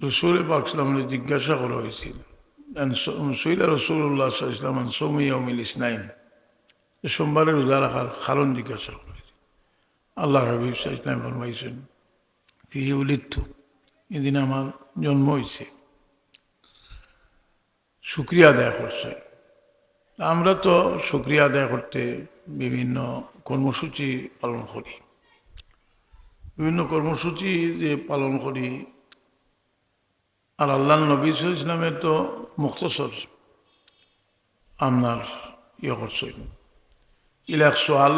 রসুল পাকসালামকে জিজ্ঞাসা করা হয়েছিল সৈলা রসুল্লাহ ইসলাম সৌমিয়মিল ইসনাইম সোমবারের রোজা রাখার কারণ জিজ্ঞাসা করা হয়েছিল আল্লাহ হাবিব শাহ ইসলাম ফরমাইছেন, ফিহি উলিত্থ এদিন আমার জন্ম হয়েছে শুক্রিয়া আদায় করছে। আমরা তো শুক্রিয়া আদায় করতে বিভিন্ন কর্মসূচি পালন করি। বিভিন্ন কর্মসূচি যে পালন করি আর আল্লাহ নবী ইসলামের তো মুক্তসর। আপনার ইয়ে করছেন ইলাক সোয়াল,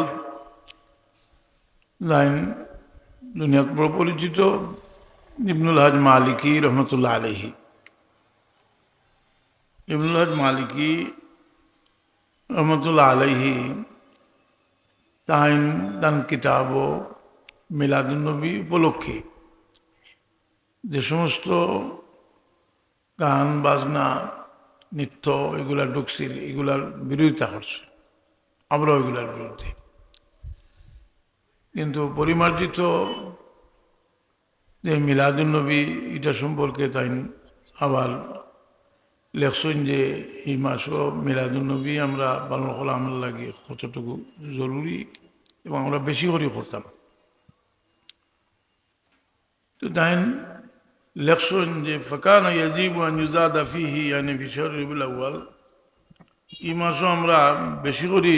লাইন দুনিয়াত বড় পরিচিত ইবনুল হাজ মালিকি রহমতুল্লাহ আলহি ইবনুল হাজ মালিকি রহমতুল্লাহ আলহি তাইন তান কিতাব মিলাদুলনবী উপলক্ষে যে সমস্ত গান, বাজনা, নৃত্য এগুলা ঢুকছিল এগুলার বিরোধিতা করছে। আমরাও এগুলার বিরুদ্ধে কিন্তু পরিমার্জিত যে মিলাদুলনবী এটা সম্পর্কে তাই আবার লেখছেন যে, এই মাসও মিলাদুলনবী আমরা পালন করা আমার লাগে কতটুকু জরুরি এবং আমরা বেশি করে করতাম। তো তাই লেখছেন যে ফকান ইয়াজিব আনজুজাদা ফিহি yani fi shahr Rabiul Awal এই মাসও আমরা বেশি করে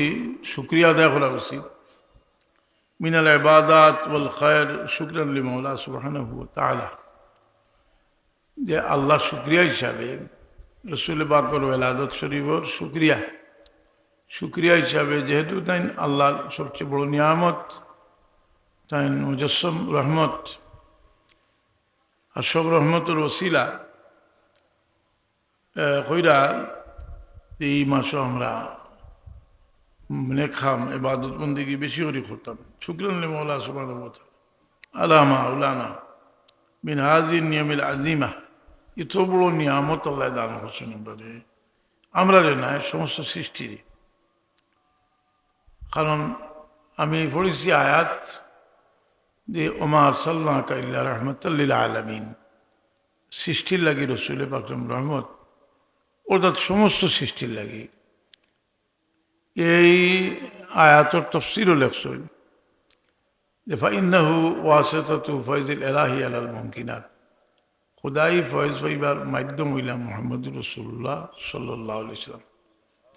শুক্রিয়া আদায় করা উচিত মিনাল ইবাদাত ওয়াল খায়র শুকরান লি মাওলা সুবহানাহু ওয়া তাআলা যে আল্লাহ শুক্রিয়া হিসাবে রসুল বাকর এলাদত শরীফর শুক্রিয়া শুক্রিয়া হিসাবে যেহেতু তাই আল্লাহর সবচেয়ে বড় নিয়ামত তাই মুজস্সম রহমত আর সব রহমতের ওসিলা কইরা এই মাসও আমরা নেখাম, এবাদত বন্দিকে বেশি করে করতাম। শুক্রান মৌলা সুবান আলামা উলানা মিন হাজির নিয়মিল আজিমা এত বড় নিয়ামত আল্লাহ দান করছেন আমরা রে। আমরা রে না সমস্ত সৃষ্টির কারণ আমি পড়েছি আয়াত যে ওমার সাল্লাহ কাইল্লা রহমতাল্লিল আলমিন। সৃষ্টির লাগি রসুল পাকরম রহমত অর্থাৎ সমস্ত সৃষ্টির লাগি। এই আয়াতর তফসিরও লেখছেন। যে ফাইন্নাহু ওয়াসেতাতু ফয়জুল এলাহি আলাল মুমকিনাত। খুদাই ফয়েজ হইবার মাধ্যম হইলাম মোহাম্মদ রসুল্লাহ সাল্লাহ ইসলাম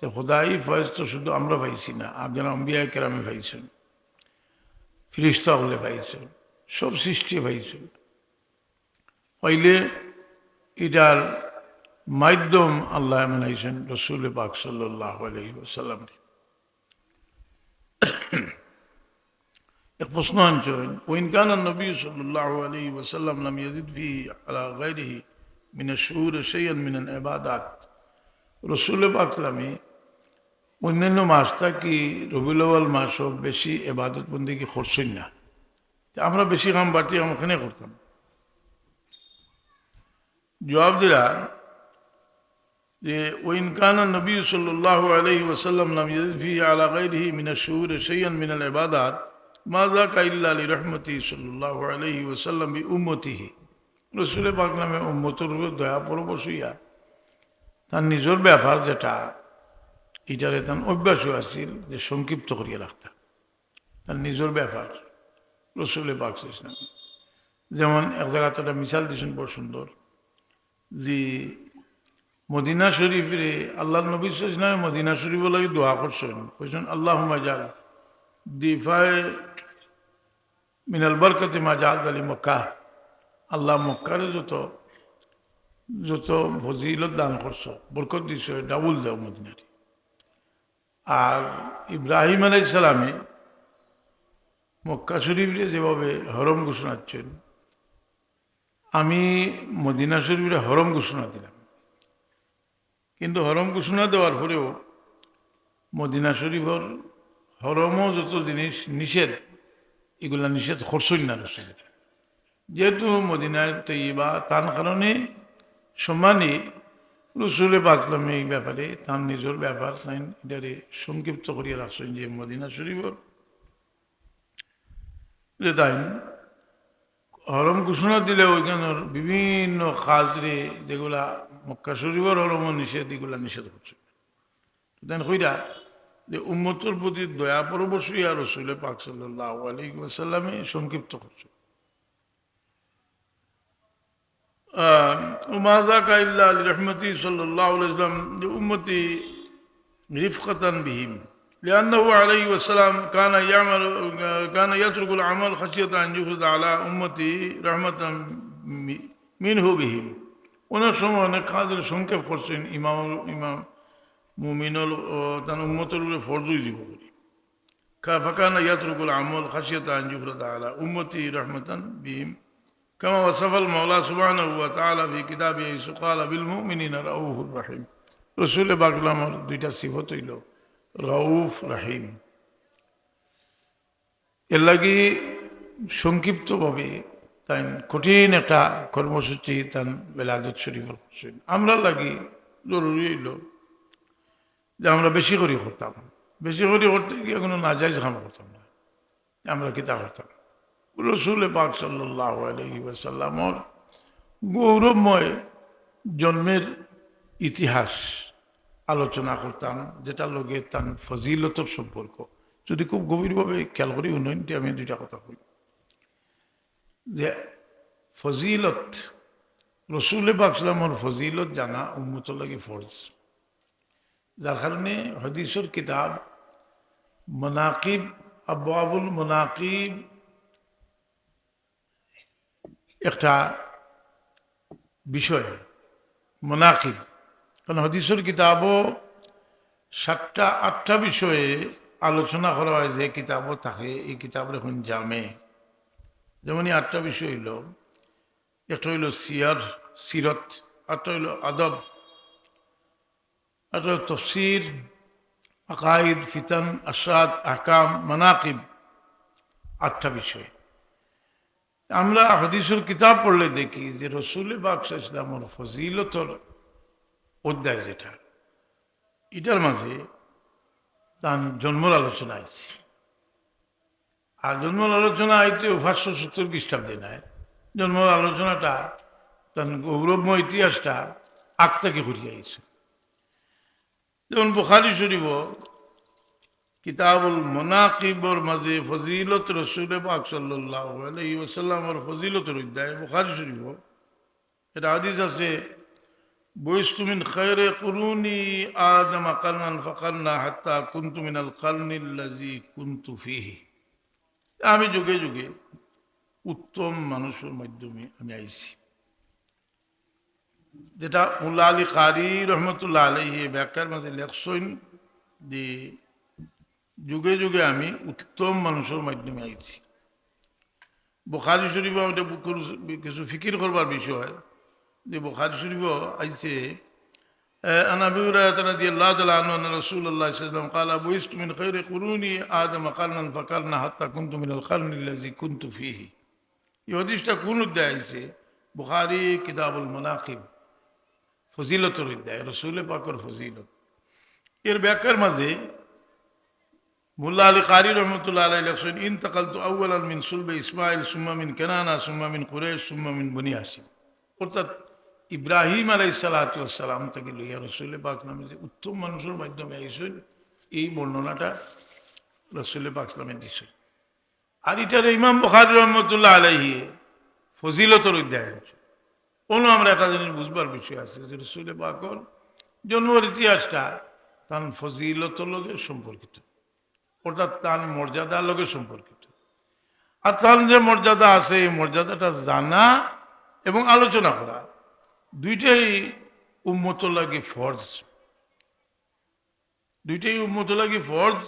তো খুদাই ফয়েজ তো শুধু আমরা পাইছি না আপনার অম্বিয়া কেরামে পাইছেন। ফিরিস্তা হলে পাইছেন, সব সৃষ্টি পাইছেন। হইলে এটার মাধ্যম আল্লাহ মানাইছেন রসুল পাক সাল্লাহ আলহিসাল্লাম এক প্রশ্ন আনছেন ওইন কান নবী সাল্লাহ আলী ওসাল্লাম লাম ইয়াজিদ ফি আলা গাইরিহি মিন শুর সেইয়ান মিনান এবাদাত রসুল পাকলামে অন্যান্য মাসটা কি রবিউল আউয়াল মাসও বেশি এবাদত বন্দি কি করছেন না? আমরা বেশি কাম বাড়তি ওখানে করতাম। জবাব দিলা যে ওইন নবী সাল্লাহ আলহি ওসাল্লাম লাম আলা গাইরিহি মিন শুর সেইয়ান মিনাল এবাদাত মাজা কাইল্লা আলী রহমতি সাল্লাহ আলহি ওসাল্লাম বি উম্মতিহি। রসুলে পাক নামে উম্মতর দয়া পরবশইয়া তার নিজের ব্যাপার যেটা এটারে তার অভ্যাসও আছিল যে সংক্ষিপ্ত করিয়া রাখতা তার নিজের ব্যাপার। রসুলে পাক ইসলাম যেমন এক জায়গাতে একটা মিসাল দিয়েছেন, বড় সুন্দর। যে মদিনা শরীফে আল্লাহ নবী ইসলামে মদিনা শরীফ লাগে দোয়া করছেন। কইছেন আল্লাহ মাজাল দিফায় মিনাল বরকতে মাজাদ আলী মক্কা। আল্লাহ মক্কারে যত যত ফজিলত দান করছ, বরকত দিছ, ডাবুল দেও মদিনারি। আর ইব্রাহিম আলাইসালামে মক্কা শরীফে যেভাবে হরম ঘোষণা দিচ্ছেন, আমি মদিনা শরীফে হরম ঘোষণা দিলাম। কিন্তু হরম ঘোষণা দেওয়ার পরেও মদিনা শরীফর হরমও যত জিনিস নিষেধ, এগুলা নিষেধ করছই না রসুলের যেহেতু মদিনায় তৈবা তার কারণে সমানই রসুলে পাকলামে এই ব্যাপারে, তার নিজের ব্যাপার, তাই এটারে সংক্ষিপ্ত করিয়া রাখছেন যে মদিনা শরীফর। যে তাই হরম ঘোষণা দিলে ওইখানের বিভিন্ন খাজরে যেগুলা মক্কা শরীফের হরম নিষেধ, এগুলা নিষেধ করছে। দেন কইরা যে উম্মতর প্রতি দয়া পরবশই আর রসুলে পাক সাল্লাহ আলাইসাল্লামে সংক্ষিপ্ত করছে। উমাজা কাইল্লা আলী রহমতি সাল্লাহ ইসলাম যে উম্মতি রিফকাতান বিহিম لأنه عليه والسلام كان يعمل كان يترك العمل خشية أن يفرض على أمتي رحمة منه بهم ওনার সময় অনেক কাজের সংক্ষেপ করছেন ইমাম ইমাম মুমিনুল তার উম্মতের উপরে ফরজুই দিব করি ফাকানা ইয়াতরুকুল আমল খাসিয়ত আন যুফরত আলা উম্মতি রহমতান বিহিম كما وصف المولى سبحانه وتعالى في كتابه قال بالمؤمنين رؤوف رحيم রসুল বাগলামর দুইটা সিফত হইল রউফ রাহিম এর লাগি সংক্ষিপ্তভাবে তাই কঠিন একটা কর্মসূচি তান বেলাদত শরীফ করছেন আমরা লাগি জরুরি হইল যে আমরা বেশি করে করতাম বেশি করে করতে গিয়ে কোনো নাজাইজ খাম করতাম না আমরা কিতা করতাম রসুল পাক সাল্লাহ আলহি সাল্লামর গৌরবময় জন্মের ইতিহাস আলোচনা করতাম, যেটা লগে তার ফজিলতর সম্পর্ক। যদি খুব গভীরভাবে খেয়াল করি, উন্নয়নটি আমি দুইটা কথা কই। যে ফজিলত, রসুল বাকসালামর ফজিলত জানা উন্মত লাগে ফরজ। যার কারণে হদিসর কিতাব, মনাকিব আবুল মনাকিব একটা বিষয়, মোনাকিব। কারণ হদিসের কিতাবও সাতটা, আটটা বিষয়ে আলোচনা করা হয় যে কিতাবও থাকে, এই কিতাবের এখন জামে। যেমন আটটা বিষয় হইল, একটা হইল সিয়ার, সিরত আটটা হইল আদব একটা হইল তফসির আকাইদ ফিতান আসাদ আকাম মানাকিব, আটটা বিষয়। আমরা হদিসুর কিতাব পড়লে দেখি যে রসুল বাকসা ইসলামর ফজিলতর অধ্যায় যেটা। এটার মাঝে তার জন্মর আলোচনা আইছে। আর জন্মর আলোচনা আইতে পাঁচশো সত্তর খ্রিস্টাব্দে নাই জন্মর আলোচনাটা, তার গৌরবময় ইতিহাসটা আগ থেকে ঘুরিয়ে যেমন বুখারি শরীফ কিতাবুল মনাকিবর মাঝে ফজিলত রসুল পাক সাল্লাহ আলহি ওসাল্লামর ফজিলতের অধ্যায় বুখারি শরীফ। এটা আদিজ আছে বইস্তু মিন খৈরে কুরুনি আদম কারনান ফকারনা হাত্তা কুন্তু মিনাল কারনিল্লাজি কুন্তু ফিহি। আমি যুগে যুগে উত্তম মানুষের মাধ্যমে আমি আইছি। যেটা মুল্লা আলী কারি রহমতুল্লাহ আলহি ব্যাখ্যার মাঝে লেখসইন যে যুগে যুগে আমি উত্তম মানুষের মাধ্যমে আইছি বোখারি শরীফ আমাদের কিছু ফিকির করবার বিষয় যে বোখারি শরীফ আইছে عن ابي هريره رضي الله تعالى عنه ان رسول الله صلى الله عليه وسلم قال بعثت من خير قروني ادم قرنا فقرنا حتى كنت من القرن الذي كنت فيه এই হাদিসটা কোন অধ্যায় আইছে বুখারি কিতাবুল মুনাকিব ফজিলতর অধ্যায় রসুল পাকর ফজিলত এর ব্যাখ্যার মাঝে মুল্লা আলী কারি রহমতুল্লাহ আলাই লেখছেন, ইন তাকাল তো আউ্লান মিন সুলবে ইসমাইল সুম্মা মিন কেনানা, সুম্মা মিন কুরেশ সুম্মা মিন বনি হাসিম অর্থাৎ ইব্রাহিম আলাই সালাতাম থেকে লইয়া রসুল পাক নামে যে উত্তম মানুষের মাধ্যমে আইসেন, এই বর্ণনাটা রসুল পাক ইসলামে দিছে আর এটার ইমাম বখারি রহমতুল্লাহ আলাইহি ফজিলতর অধ্যায় কোনো আমরা একটা জিনিস বুঝবার বিষয় আছে যে রসুল পাকর জন্মের ইতিহাসটা তার ফজিলতর লগে সম্পর্কিত। অর্থাৎ তার মর্যাদার লগে সম্পর্কিত। আর তার যে মর্যাদা আছে, এই মর্যাদাটা জানা এবং আলোচনা করা। দুইটাই উম্মত লাগে ফরজ। দুইটাই উম্মত লাগে ফরজ।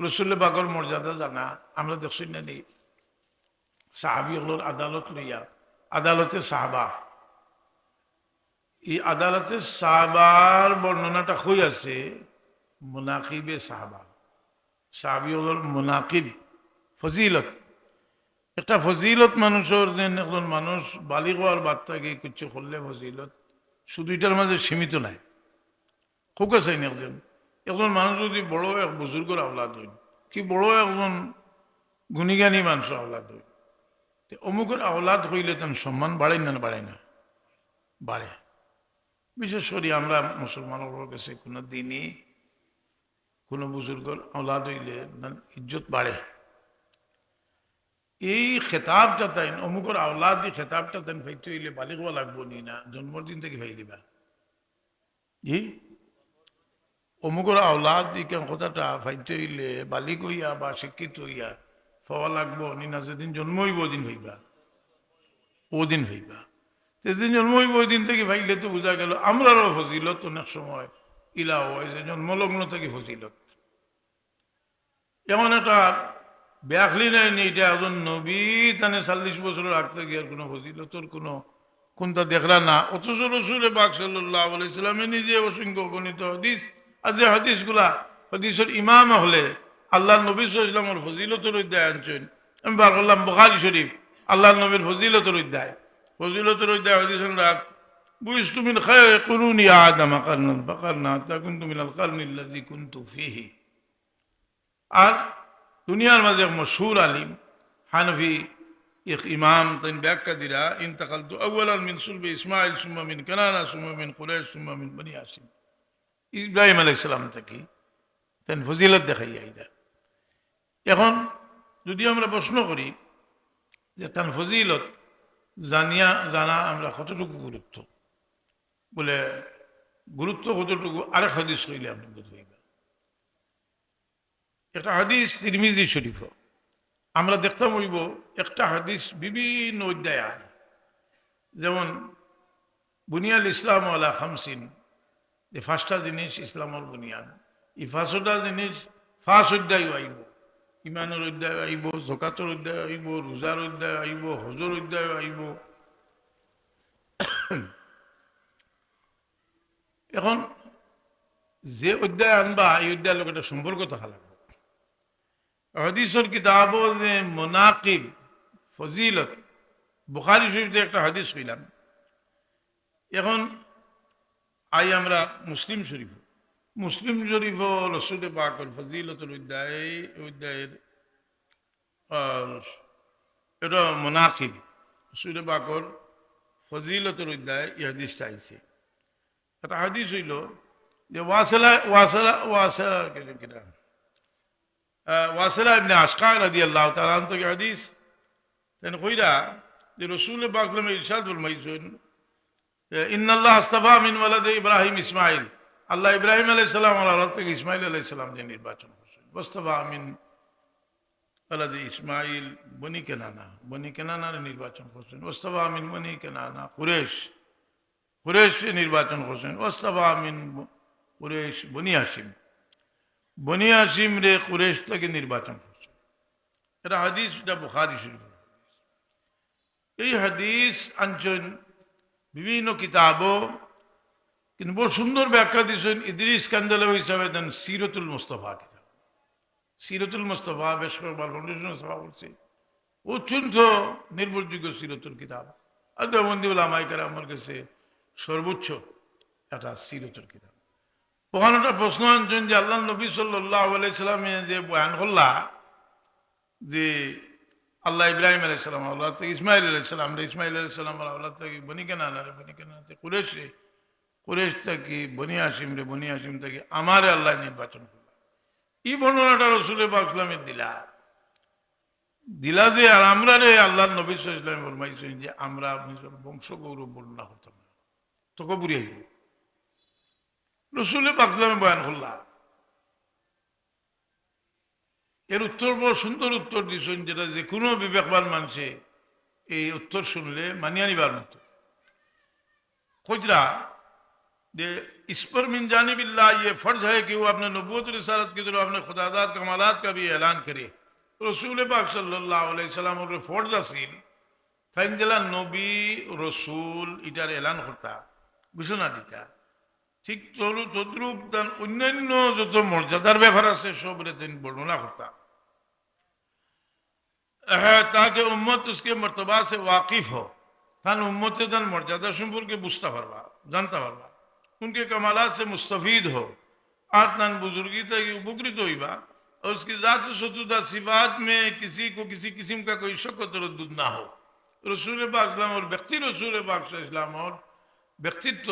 রসুল্লে বাগর মর্যাদা জানা। আমরা দেখছি না নেই সাহাবি হলোর আদালত লইয়া। আদালতে সাহাবা। এই আদালতে সাহাবার বর্ণনাটা হয়ে আছে মোনাকিবে সাহাবা। সাহাবি হলোর মোনাকিব, ফজিলত। একটা ফজিলত মানুষের একজন মানুষ বালি হওয়ার বাচ্চাকে কিছু করলে ফজিলত শুধু এটার মাঝে সীমিত নাই। খুব আছে একজন। একজন মানুষ যদি বড় এক বুজুর্গর আহ্লাদ হইন কি বড় একজন গুণীগানী মানুষ আহ্লাদ হইন তো অমুকের আওলাদ হইলে তেন সম্মান বাড়ে না বাড়ে না? বাড়ে। বিশেষ করে আমরা মুসলমানের কাছে কোনো দিনই কোনো বুজুর্গর আওলাদ হইলে ইজ্জত বাড়ে। এই খেতাবটা তাই অমুকর আওলাদ খেতাবটা তাই ফাইতে হইলে বালিক লাগবো নি না, জন্মদিন থেকে ফাই দিবা। জি? অমুকর আওলাদ কেন কথাটা ফাইতে হইলে বালিক হইয়া বা শিক্ষিত হইয়া পাওয়া লাগবো নি না, যেদিন জন্ম হইব ওদিন হইবা ওদিন হইবা যেদিন জন্ম হইব ওই দিন থেকে ভাইলে তো বোঝা গেল আমরারও ফজিলত অনেক সময়। ইলা হয় যে জন্মলগ্ন থেকে ফজিলত। এমন একটা ব্যাখলি নাই নি এটা একজন নবী তানে চল্লিশ বছরের আগতে গিয়ার কোনো ফজিলতর কোনো কোনটা দেখলা না। অথচ রসুলে বাক সাল্লাহ আলাইসালামে নিজে অসংখ্য গণিত হদিস, আর যে হদিসগুলা, হদিসের ইমাম হলে আল্লাহ নবী সাল্লামের ফজিলতর অধ্যায় আনছেন। আমি বার করলাম বখারি শরীফ, আল্লাহ নবীর ফজিলতর অধ্যায় ফজিলতর অধ্যায় হদিস রাখ বুঝ তুমি খায় কুরুনি আদম কারনান ফাকারনা তা কুনতু মিনাল কারনিল্লাযী কুনতু ফীহি। আর দুনিয়ার মাঝে এক মশহুর আলিম, হানফি এক ইমাম তাই ব্যাখ্যা দিরা ইন্তকাল তো আউ্লান মিন সুলবে ইসমাইল সুম্মা মিন কানানা, সুম্মা মিন কুরাইশ, সুম্মা মিন বনি হাসিম ইব্রাহিম আলাইসালাম থেকে তেন ফজিলত দেখাই আইরা এখন যদি আমরা প্রশ্ন করি যে তান ফজিলত জানিয়া, জানা আমরা কতটুকু গুরুত্ব? বলে গুরুত্ব কতটুকু? আরেক হাদিস কইলে আপনি বুঝবেন একটা হাদিস তিরমিজি শরীফ। আমরা দেখতাম হইব, একটা হাদিস বিভিন্ন অধ্যায় আয়। যেমন, বুনিয়াল ইসলাম আলা খামসিন। যে ফার্স্টটা জিনিস ইসলামর বুনিয়াদ। এই ফার্স্টটা জিনিস ফার্স্ট অধ্যায় আইব। ইমানের অধ্যায় আইব জকাতর অধ্যায় আইব, রোজার অধ্যায় আইব, হজর অধ্যায় আইব। এখন যে অধ্যায় আনবা, এই অধ্যায়ের লোক একটা সম্পর্ক থাকা লাগবে। হদিসর কিতাব যে মোনাকিব, ফজিলত, বুখারি শরীফতে একটা হাদিস কইলাম। এখন আই আমরা মুসলিম শরীফ। মুসলিম শরীফ রসুলে পাকর ফজিলতুল অধ্যায় অধ্যায়ের এটা মোনাকিব। রসুলে পাকর ফজিলতুল অধ্যায় এই হাদিসটা আইছে। একটা হাদিস হইল যে ওয়াসলা ওয়াসলা ওয়াসলা কিনা? ওয়াসলা ইবনে আশকা রাদি আল্লাহ তালান থেকে হাদিস। তেন কইরা যে রসুল বাকলম ইরশাদ ফরমাইছেন ইন্নাল্লাহ আস্তাফা মিন ওয়ালাদ ইব্রাহিম ইসমাইল। আল্লাহ ইব্রাহিম আলাইহিস সালাম আল্লাহ থেকে ইসমাইল আলাইহিস সালাম যে নির্বাচন করছেন। মুস্তাফা মিন ওয়ালাদ ইসমাইল বনি কেনানা। বনি কেনানার নির্বাচন করছেন। মুস্তাফা মিন বনি কেনানা। কুরেশ কুরেশ নির্বাচন করছেন। মুস্তাফা মিন কুরেশ বনি হাসিম বনি হাসিম রে কুরেশ থেকে নির্বাচন করছে এটা হাদিস, এটা বুখারি শরীফ এই হাদিস আনছেন বিভিন্ন কিতাব কিন্তু বড় সুন্দর ব্যাখ্যা দিয়েছেন ইদ্রিস কান্দাল হিসাবে দেন সিরতুল মুস্তফা কিতাব। সিরতুল মুস্তফা বেশ ফাউন্ডেশন সভা করছে অত্যন্ত নির্ভরযোগ্য সিরতুল কিতাব। আর দেবন্দিউল আমাইকার আমার কাছে সর্বোচ্চ একটা সিরতুল কিতাব। ওখানে একটা প্রশ্ন আনছেন যে আল্লাহ নবী সাল্লাহ যে বয়ান করলা যে আল্লাহ ইব্রাহিম আলাইসালাম আল্লাহ থেকে ইসমাইল আলাইসালাম রে ইসমাইল আলাইসালাম আল্লাহ থেকে বনি কেনা রে, বনি কেনা কুরেশ রে, কুরেশ থেকে বনি হাসিম রে, বনি হাসিম থেকে আমারে আল্লাহ নির্বাচন করলাম এই বর্ণনাটা রসুলে বাকলামের দিলা। দিলা যে, আর আমরা রে আল্লাহ নবী ইসলাম ফরমাইছেন যে আমরা বংশ গৌরব বর্ণনা হতাম। না তোকে বুড়িয়ে রসুলে বাকলামে বয়ান করলাম এর উত্তর বড় সুন্দর উত্তর দিয়েছেন যেটা যে কোনো বিবেকবান মানুষে এই উত্তর শুনলে মানিয়ে নিবার মতো खोजरा जे इस पर मिन जानिबिल्ला ये फ़र्ज है कि वो अपने नबूत रिसालत की तरफ अपने खुदादात कमालात का भी ऐलान करे रसूल पाक सल्लल्लाहु अलैहि वसल्लम और फर्ज আসিল তাই জেলা নবী রসুল এটার এলান করতা ঘোষণা দিতা ঠিক চলু তদ্রুপ তার অন্যান্য যত মর্যাদার ব্যাপার আছে সব তিনি বর্ণনা করতা হ্যাঁ তাকে উম্মত উসকে মর্তবা সে ওয়াকিফ हो তান উম্মতে তান মর্যাদা সম্পর্কে বুঝতে পারবা জানতে পারবা उनके कमालात से मुस्तफ़ीद हो আর তান बुजुर्गी तक उपकृत होइबा और उसकी ज़ात सतुदा सिफात में किसी को किसी किस्म का कोई शक व तरद्दुद ना हो রসুল পাকলামর ব্যক্তি রসুল পাক ইসলামর ব্যক্তিত্ব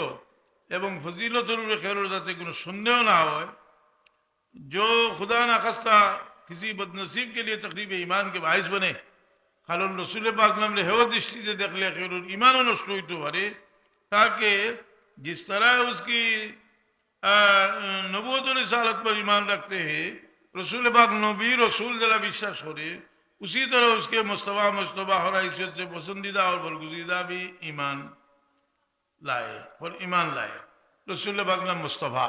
এবং ফজিলতর খেরোর যাতে কোনো সন্দেহ না হয় जो खुदा न खास्ता किसी बदनसीब के लिए तकरीब ईमान के बायस बने কারণ রসুল পাকলাম রে হেও দৃষ্টিতে দেখলে খেরুর ইমানও নষ্ট হইতে পারে তাকে जिस तरह उसकी नबूत रिसालत पर ईमान रखते हैं रसूल पाक नबी रसूल जरा विश्वास करे उसी तरह उसके मुस्तफ़ा मुस्तफ़ा और हैसियत से पसंदीदा और बरगुजीदा भी ईमान লায়ে ফর ইমান লায়ে রসুল বাগলাম মুস্তফা,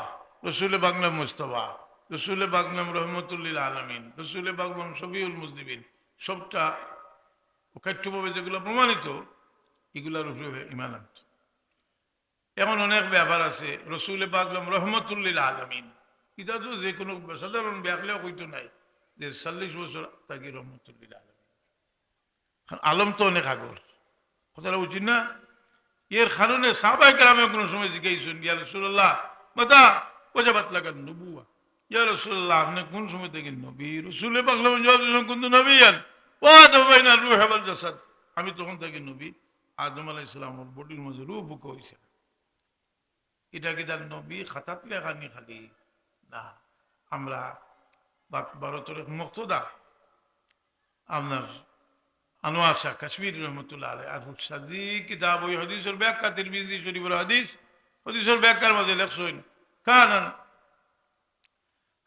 রসুল বাগলাম মুস্তফা, রসুল বাগলাম রহমতুল্লিল আলমিন, রসুল বাগলাম সবিউল মুজদিবিন সবটা কাঠ্যভাবে যেগুলো প্রমাণিত, এগুলার উপরে ইমান আনত। এমন অনেক ব্যাপার আছে, রসুল বাগলাম রহমতুল্লিল আলমিন। এটা তো যে কোনো সাধারণ ব্যাকলেও কইতো নাই যে চল্লিশ বছর তাকে রহমতুল্লিল আলমিন। আলম তো অনেক আগর। কথাটা উচিত না? এর কারণে সাবাই গ্রামে কোনো সময় জিজ্ঞাসা ইয়া রসুল্লাহ মাতা ওজাবাত লাগান নবুয়া ইয়া রসুল্লাহ আপনি কোন সময় থেকে নবী? রসুলে বাংলা কিন্তু নবী জাসাদ। আমি তখন থেকে নবী। আদম আলাহ ইসলামর বডির মাঝে রূপ বুক হয়েছে এটা কি তার নবী? খাতাত লেখানি খালি। না, আমরা ভারতের মুক্তদা। আপনার আনোয়ার শাহ কাশ্মীর রহমতুল্লাহ আলহ আর সাজি কিতাব, ওই হদিসর ব্যাখ্যা, তিরমিজি শরীফুল হাদিস, হদিসর ব্যাখ্যার মধ্যে লেখছেন, কানান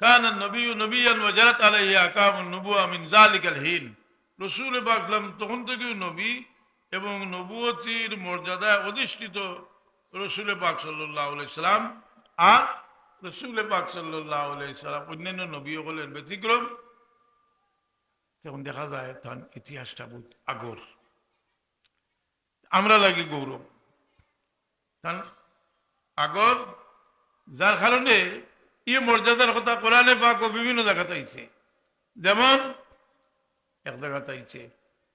কানান নবী নবিয়ান ওয়াজারাত আলাইহি আকামুন নুবুয়া মিন যালিকাল হিন। রসুল বাকলাম তখন থেকেও নবী এবং নবুয়তির মর্যাদায় অধিষ্ঠিত রসুল পাক সাল্লাহ সাল্লাম আর রসুল পাক সাল্লাহ সাল্লাম অন্যান্য নবী হলেন ব্যতিক্রম। তখন দেখা যায় তার ইতিহাসটা বহুত আগর আমরা লাগি গৌরব তার আগর যার কারণে এই মর্যাদার কথা কোরআনে পাক ও বিভিন্ন জায়গাতে আইছে যেমন এক জায়গাতে আইছে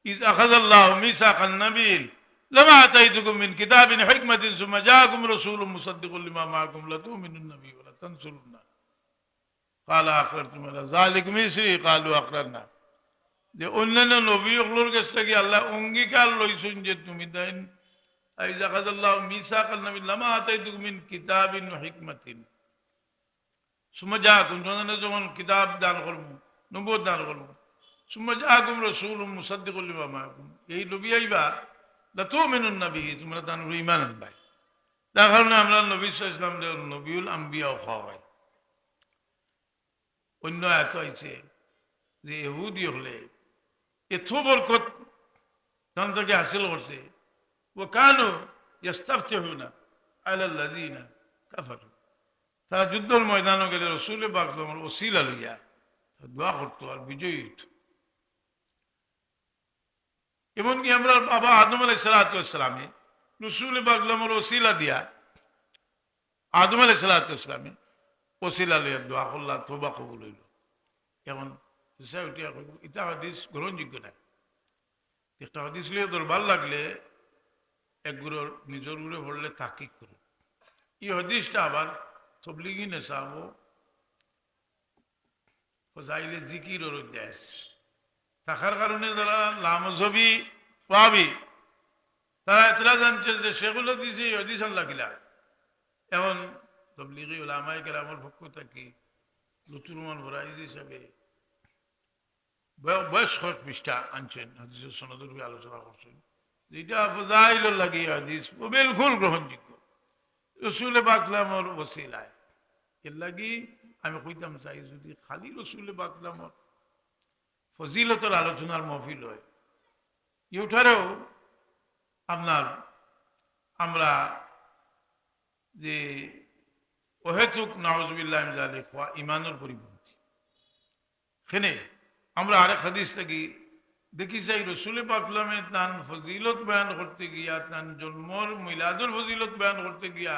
ইস আখাযাল্লাহ মিসাকান নাবিল لما آتيتكم من كتاب حكمة ثم جاءكم رسول مصدق لما معكم لتؤمنن النبي ولا تنصرن قال أقررتم على ذلك مصري قالوا أقررنا যে অন্যান্য নবীগুলোর কাছ থেকে আল্লাহ অঙ্গীকার লইছেন যে তুমি দেন। আই জাকাজাল্লাহ মিসাকাল নবী লামা আতাইতুকুম মিন কিতাবিন হিকমাতিন। সুমজা আকুম তোমাদের যখন কিতাব দান করব নবুয় দান করব সুমজা আকুম রসুল মুসাদ্দিকুল মাহকুম এই নবী আইবা তো মেনুন নবী, তোমরা তার ইমান আনবাই। তার কারণে আমরা নবী ইসলাম নবীউল আম্বিয়াও খাওয়া হয় অন্য এত আইছে যে এহুদি হলে এত বরকত তার থেকে হাসিল করছে। ও কানো ইস্তাফতে হো না আল্লাহ কাফারু। তারা যুদ্ধের ময়দানও গেলে রসুলে বাকলামের ওসিলা লইয়া দোয়া করতো আর বিজয়ী হইত। এমনকি আমরা বাবা আদম আলাই সালাতামে রসুল বাকলামের ওসিলা দিয়া আদম আলাই সালাতামে ওসিলা লইয়া দোয়া করলা তোবা কবুল হইল। ইটা হাদিস গ্রহণযোগ্য নাই। একটা হাদিস লিয়ে ভালো লাগলে, এক গুরুর নিজের গুড়ে পড়লে তাকিক করুন। এই হদিসটা আবার তবলিগি নেশাবো ফজাইলে জিকির ওর দেশ থাকার কারণে যারা লামজবি পাবি, তারা জানছে যে সেগুলো দিছে অডিশন লাগিলা এমন তবলিগি ওলামাই কেরামর পক্ষ থাকি লুতুরমান ভরাই হিসাবে বয়স খোঁজ পৃষ্ঠা আনছেন। হাদিসের সনদের আলোচনা করছেন। যেটা ফজাইল লাগি হাদিস বিলকুল গ্রহণযোগ্য। রসুল বাকলামর ওসিলায়। এর লাগি আমি কইতাম চাই যদি খালি রসুল বাকলামর ফজিলতর আলোচনার মহফিল হয় ইউঠারেও আপনার, আমরা যে অহেতুক নওয়াজবিল্লাহ ইমানের পরিপন্থী। সেনে আমরা আরেক হাদিস থেকে দেখি চাই রসুল পাকলামে তান ফজিলত বয়ান করতে গিয়া তান জন্মর মিলাদুল ফজিলত বয়ান করতে গিয়া,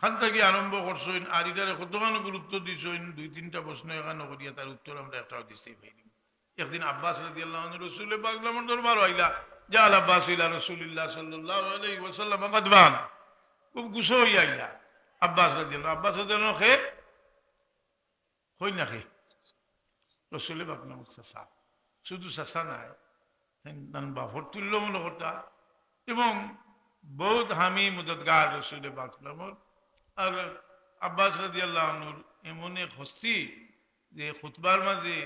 খান থেকে আরম্ভ করছেন আর এটারে কতখানো গুরুত্ব দিছেন, দুই তিনটা প্রশ্ন এখানে করিয়া তার উত্তর আমরা একটাও দিছি পাইনি একদিন আব্বাস রাজি আল্লাহ রসুল পাকলামের দরবার হইলা জাল আব্বাস, ইলা রসুলিল্লাহ সাল্লাহ আলাই ওসাল্লাম কদবান খুব গুছো হইয়া আইলা আব্বাস রাজি আল্লাহ আব্বাস রাজি খে হই না খে। রসুল পাকলাম চাষা শুধু চাষা নাই বাফর তুল্য মনে এবং বহুত হামি মদতগার রসুল বাকলামর আর আব্বাস রাজি আল্লাহ আনুর এমন এক হস্তি যে খুতবার মাঝে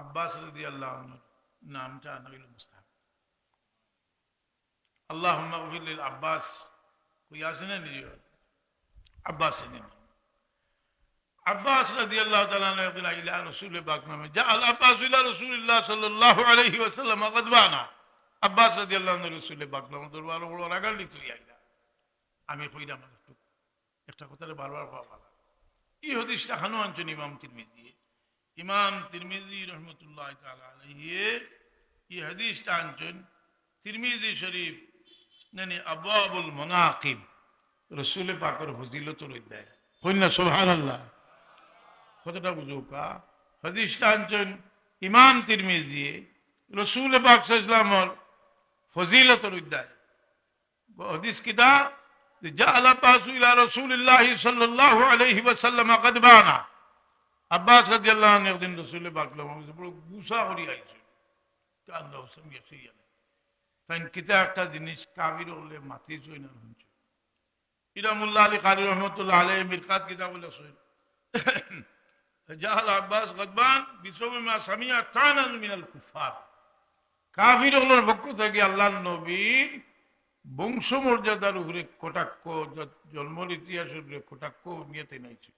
আব্বাস রাজি আল্লাহ আনুর নামটা আনাইল মুস্তাহাব। আল্লাহ আব্বাস, কই আছে না নিজে আব্বাস আল্লাহ আব্বাস রাজি আল্লাহ আইলা রসুল পাক নামে। যা আল আব্বাস ইলা রাসূলুল্লাহ সাল্লাল্লাহু আলাইহি ওয়াসাল্লাম গদবানা আব্বাস রাজি আল্লাহ রসুল পাক নামে দরবার বড় রাগালি তুই আইলা। আমি কইলাম একটু কথাটা বারবার পাওয়া এই হদিসটা খানো আনছেন ইমাম তিরমিজি। ইমাম তিরমিজি রহমতুল্লাহ তাআলা আলাইহি, এই হাদিসটা আনছেন তিরমিজি শরীফ মানে আবাবুল মুনাকিব। রসুল পাকের ফজিলতর অধ্যায় কন্যা সুবহানাল্লাহ। কতটা বুঝুকা হাদিসটা আনছেন ইমাম তিরমিজি রসুল পাক ইসলামর ফজিলতর অধ্যায় حديث كده جاء العباس الى رسول الله صلى الله عليه وسلم قد بانا আব্বাস রাদিয়াল্লাহু আনহু একদিন রাসূল পাক লমে বড় গুসা করি আইছে কান্দা হোসেন গেছে ইয়ানে তাই কিতা একটা জিনিস কাবির হলে মাতি জই না হচ্ছে ইরামুল্লাহ আলী কারি রহমতুল্লাহ আলাইহি মিরকাত কিতাব বলে শুন জাহাল আব্বাস গদবান বিসবি মা সামিয়া তানান মিনাল কুফার কাফির হলোর পক্ষ থেকে আল্লাহর নবীর বংশমর্যাদার উপরে কটাক্ষ জন্মর ইতিহাসের উপরে কটাক্ষ নিয়েতে নাইছে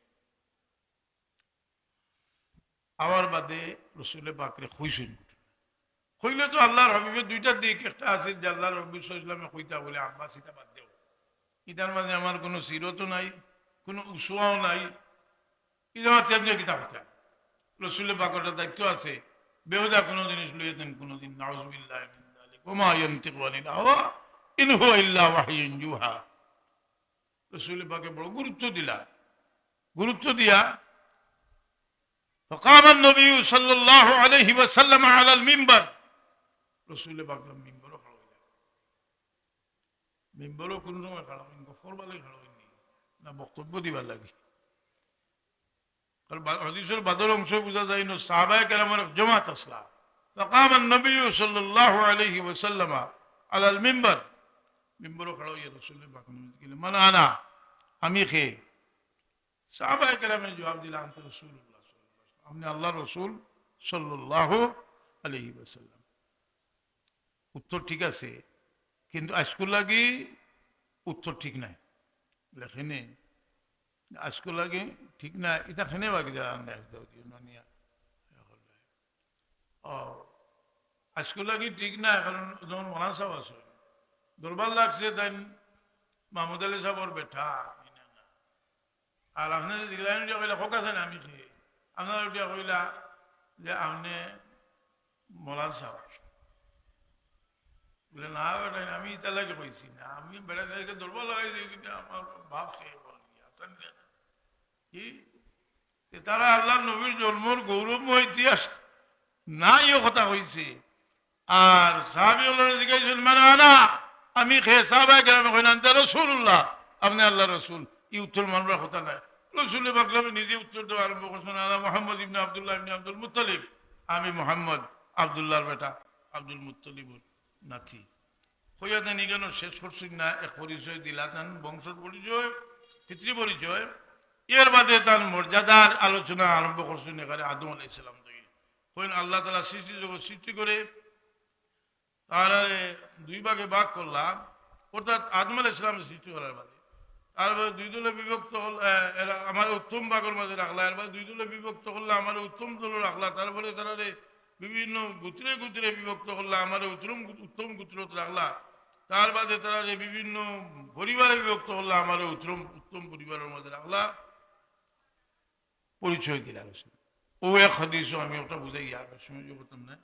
আবার বাদে রসুলে বাকরে খুইছেন কইলে তো আল্লাহর হবিবের দুইটা দিক, একটা আছে যে আল্লাহর হবিব ইসলামে কইতা বলে আব্বাস ইটা বাদ দেও। ইটার মাঝে আমার কোনো সিরতও নাই, কোনো উসুয়াও নাই এটা আমার তেমনি কিতাব হতে রসুলে বাকরটার দায়িত্ব আছে বেহুদা কোনো জিনিস লইয়ে দেন কোনোদিন নাউজবিল্লাহ মিন যালিক ওমা ইয়ানতিকু আনিল হাওয়া ইন হুয়া ইল্লা ওয়াহিয়ুন ইউহা রসুল পাকে বড় গুরুত্ব দিলা গুরুত্ব দিয়া فقام النبي صلى الله عليه وسلم على المنبر رسول পাক মিম্বর খড়া হইলা মিম্বর কোন সময় খড়া হইন গফর বালে খড়া হইনি না বক্তব্য দিবার লাগে কারণ হাদিসের বাদর অংশ বোঝা যায় না সাহাবায়ে কেরামের জমাত আসলা فقام النبي صلى الله عليه وسلم على المنبر মিম্বরও খড়া হইয়া রসুল পাক গেলে মানে আনা আমি খেয়ে সাহাবায়ে কেরামের জবাব দিলা আন্ত রসুল্লাহ আপনি আল্লাহ রসুল সাল্লাহ আলহি ওসাল্লাম উত্তর ঠিক আছে কিন্তু আজকুল লাগি উত্তর ঠিক নাই লেখেনে আজকুল লাগি, ঠিক না, এটা খেনে বাকি নিয়া ও আজকুল লাগি ঠিক না কারণ যেমন মনা সাহেব আছে, দুর্বল লাগছে তাই মাহমুদ আলী সাহেবর বেঠা আর আপনি কইলা, হোক আছে না আমি খেয়ে আপনার উঠিয়া কইলা যে আপনি মলার সাহেব। বলে, না আমি ইতা লাগে কইছি না, আমি বেড়া দুর্বল লাগাইছি আমার বাপ খেয়ে বলবি আসান কি? তারা আল্লাহ নবীর জন্মর গৌরবময় ইতিহাস নাই কথা হয়েছে আর সাহাবি জিজ্ঞাসা মানে আনা? আমি খেয়ে সাহাবা গ্রামে কই না রসুল্লাহ আপনি আল্লাহ রসুল। ই উত্তর মানবার কথা নাই। রসুল বাকলামে নিজে উত্তর দেওয়া আরম্ভ করছেন আল্লাহ মোহাম্মদ ইবনে আবদুল্লাহ ইবনে আব্দুল মুত্তালিব। আমি মোহাম্মদ আবদুল্লাহর বেটা আব্দুল মুত্তালিবুর নাথি হইয়াতে নিগেন শেষ করছেন না, এক পরিচয় দিলা তান বংশের পরিচয়, পিতৃ পরিচয়। এর বাদে তার মর্যাদার আলোচনা আরম্ভ করছেন এখানে আদম আলাই ইসলাম থেকে। হইন আল্লাহ তালা সৃষ্টি জগৎ সৃষ্টি করে তারা দুই ভাগে ভাগ করলাম, অর্থাৎ আদম আলাই ইসলামের সৃষ্টি করার বাদে। তারপরে দুই দলে বিভক্ত হল আমার উত্তম ভাগের মাঝে রাখলা এরপর দুই দলে বিভক্ত করলে আমার উত্তম দল রাখলা তারপরে তারা বিভিন্ন গুত্রে গুত্রে বিভক্ত করলা আমার উত্তম উত্তম গুত্রত রাখলা। তার বাদে তারা বিভিন্ন পরিবারে বিভক্ত করলা আমার উত্তম উত্তম পরিবারের মধ্যে রাখলা। পরিচয় দিলা ও এক হদিস আমি ওটা বুঝাই সময় করতাম না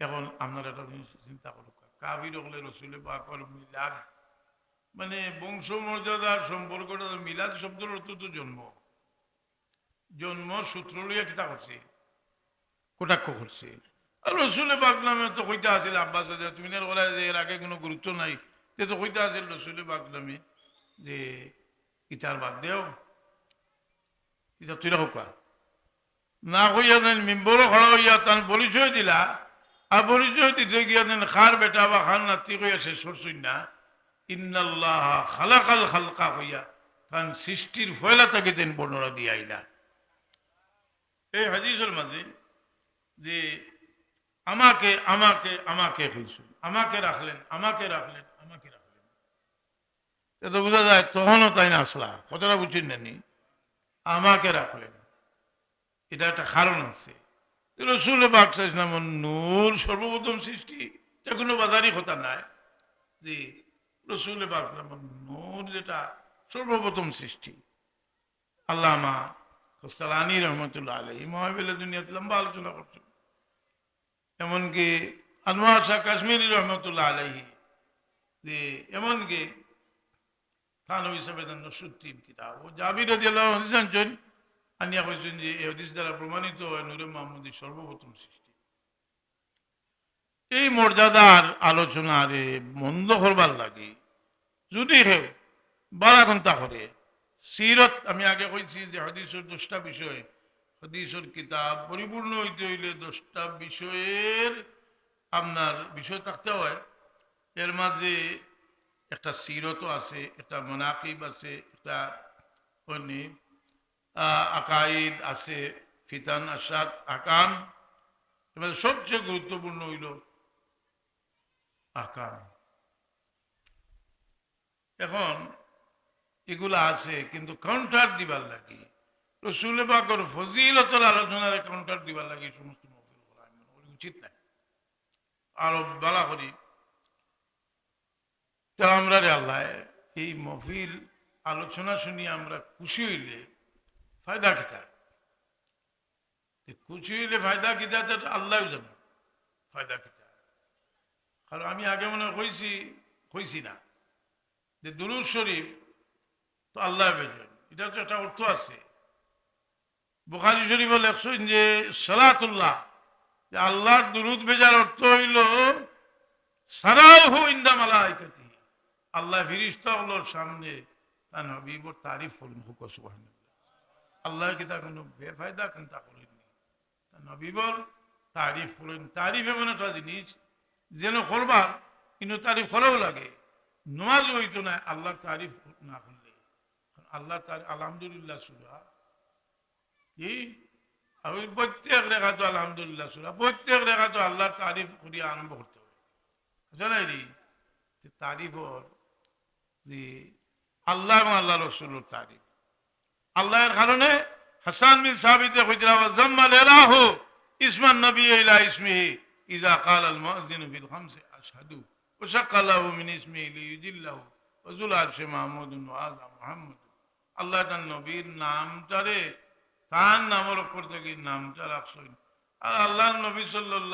এখন আপনারা একটা জিনিস চিন্তা করুক কাবির হলে রসুলে বা কর মিলাদ। মানে বংশ মর্যাদার সম্পর্কটা, মিলাদ শব্দের অর্থ তো জন্ম। জন্ম সূত্র লইয়া কিতা করছে কটাক্ষ করছে। আর রসুলে বাগ নামে তো কইতা আছিল, আব্বাস তুমি না বলা যে এর আগে কোনো গুরুত্ব নাই। তে তো কইতা আছিল রসুলে বাগ নামে যে ইতার বাদ দেও। ইতা তুই হোক না হইয়া দেন মিম্বরও খড়া হইয়া তার পরিচয় দিলা আর পরিচয় দিতে গিয়া দেন খার বেটা বা খান নাতি কইয়া শেষ করছুন না। ইন্নাল্লাহ খালাকাল খালকা হইয়া কারণ সৃষ্টির ফয়লা তাকে দেন বর্ণনা দিয়ে আইলা। এই হাদিসের মাঝে যে আমাকে আমাকে আমাকে হইছুন আমাকে রাখলেন আমাকে রাখলেন আমাকে রাখলেন তো বোঝা যায় তখনও তাই না আসলা কতটা বুঝছেন না নি? আমাকে রাখলেন। এটা একটা কারণ আছে। রসুল বাকসাম নূর সর্বপ্রথম সৃষ্টি। এটা কোনো বাজারই কথা নাই। যে রসুল বাকসাম নূর যেটা সর্বপ্রথম সৃষ্টি। আল্লামা সালানি রহমতুল্লাহ আলহী মহাবিল্লা দুনিয়াতে লম্বা আলোচনা করছেন। এমনকি আনোয়ার শাহ কাশ্মীরি রহমতুল্লাহ আলহী যে এমনকি থানবী সাবেদান নসুদ্দিন কিতাব। ও জাবির আনহু আনিয়া কইছেন যে এই হাদিস দ্বারা প্রমাণিত হয় নূরে মাহমুদের সর্বপ্রথম সৃষ্টি। এই মর্যাদার আলোচনারে মন্দ করবার লাগে। যদি হেউ বারা ঘণ্টা করে, সিরত, আমি আগে কইছি যে হাদিসের দশটা বিষয়, হাদিসের কিতাব পরিপূর্ণ হইতে হইলে দশটা বিষয়ের আপনার বিষয় থাকতে হয়। এর মাঝে একটা সিরতও আছে, একটা মনাকিব আছে, একটা আকাইদ আছে, ফিতান আসাদ আকাম এবার সবচেয়ে গুরুত্বপূর্ণ হইল আকাম এখন এগুলা আছে, কিন্তু কাউন্টার দিবার লাগে। রসুল বাকর ফজিলতর আলোচনার কাউন্টার দিবার লাগে সমস্ত উচিত নাই। আরও বলা করি তা আমরা রে আল্লাহ, এই মহফিল আলোচনা শুনি আমরা খুশি হইলে ফায়দা কিতা? খুশি হইলে ফায়দা কিতা তো আল্লাহ জানো, ফায়দা কিতা? কারণ আমি আগে মনে কইছি কইছি না যে দুরুদ শরীফ তো আল্লাহ বেজন, এটা তো একটা অর্থ আছে। বুখারি শরীফ লেখছেন যে সালাতুল্লাহ, যে আল্লাহর দুরুদ বেজার অর্থ হইল সারাহ ইন্দা মালাইকাতি। আল্লাহ ফিরিস্তা হলোর সামনে তা নবীবর তারিফ করুন হুক সুবাহ আল্লাহ তা কোনো বেফায়দা কেন তা করেননি তা নবীবর তারিফ করেন, তারিফ এমন একটা জিনিস যেন করবার কিন্তু তারিফ করাও লাগে। নমাজ হইতো না আল্লাহ তারিফ না করলে। আল্লাহ তার আলহামদুলিল্লাহ সুরা। কি? আমি প্রত্যেক রেখা তো আলহামদুলিল্লাহ সুরা, প্রত্যেক রেখা তো আল্লাহ তারিফ করিয়া আরম্ভ করতে হবে। জানাই তারিফর যে আল্লাহ এবং আল্লাহ রসুল্লুর তারিফ আল্লাহর কারণে হাসান বিন সাবিতে হইতরাবাজ্জাম্মা লেরাহু ইসমান নবী ইলা ইসমিহি, ইজা কাল আল মুয়াজ্জিন বিল খামসি আশহাদু, ওয়া শাক্কালাহু মিন ইসমিহি লিয়ুজিল্লাহু, ওয়া যুল আরশি মাহমুদুন ওয়া আযা মুহাম্মদ আল্লাহ তার নবীর নামটারে, তার নামর উপর থেকে নামটা রাখছেন। আর আল্লাহ নবী সাল্লাল্লাহু